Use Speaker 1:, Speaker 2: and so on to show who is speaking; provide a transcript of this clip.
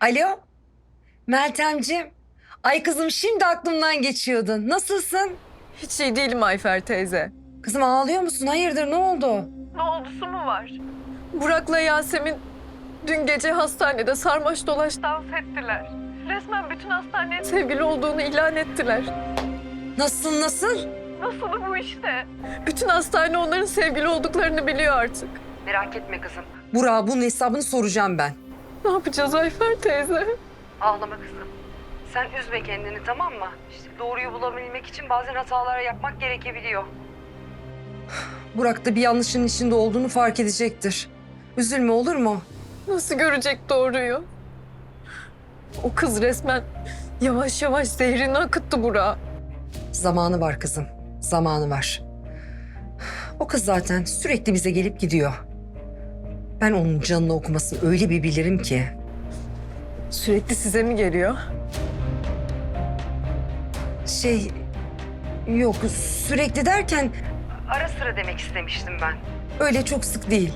Speaker 1: Alo? Meltemciğim. Ay kızım şimdi aklımdan geçiyordun. Nasılsın?
Speaker 2: Hiç iyi değilim Ayfer teyze.
Speaker 1: Kızım ağlıyor musun? Hayırdır ne oldu?
Speaker 2: Ne oldusu mu var? Burak'la Yasemin dün gece hastanede sarmaş dolaş dans ettiler. Resmen bütün hastanenin sevgili olduğunu ilan ettiler.
Speaker 1: Nasıl nasıl?
Speaker 2: Nasıl bu işte? Bütün hastane onların sevgili olduklarını biliyor artık.
Speaker 1: Merak etme kızım. Burak'a bunun hesabını soracağım ben.
Speaker 2: Ne yapacağız Ayfer teyze?
Speaker 1: Ağlama kızım. Sen üzme kendini tamam mı? İşte doğruyu bulabilmek için bazen hatalar yapmak gerekebiliyor. Burak da bir yanlışın içinde olduğunu fark edecektir. Üzülme olur mu?
Speaker 2: Nasıl görecek doğruyu? O kız resmen yavaş yavaş zehrini akıttı Burak'a.
Speaker 1: Zamanı var kızım. Zamanı var. O kız zaten sürekli bize gelip gidiyor. Ben onun canını okumasını öyle bir bilirim ki.
Speaker 2: Sürekli size mi geliyor?
Speaker 1: Şey yok sürekli derken ara sıra demek istemiştim ben. Öyle çok sık değil.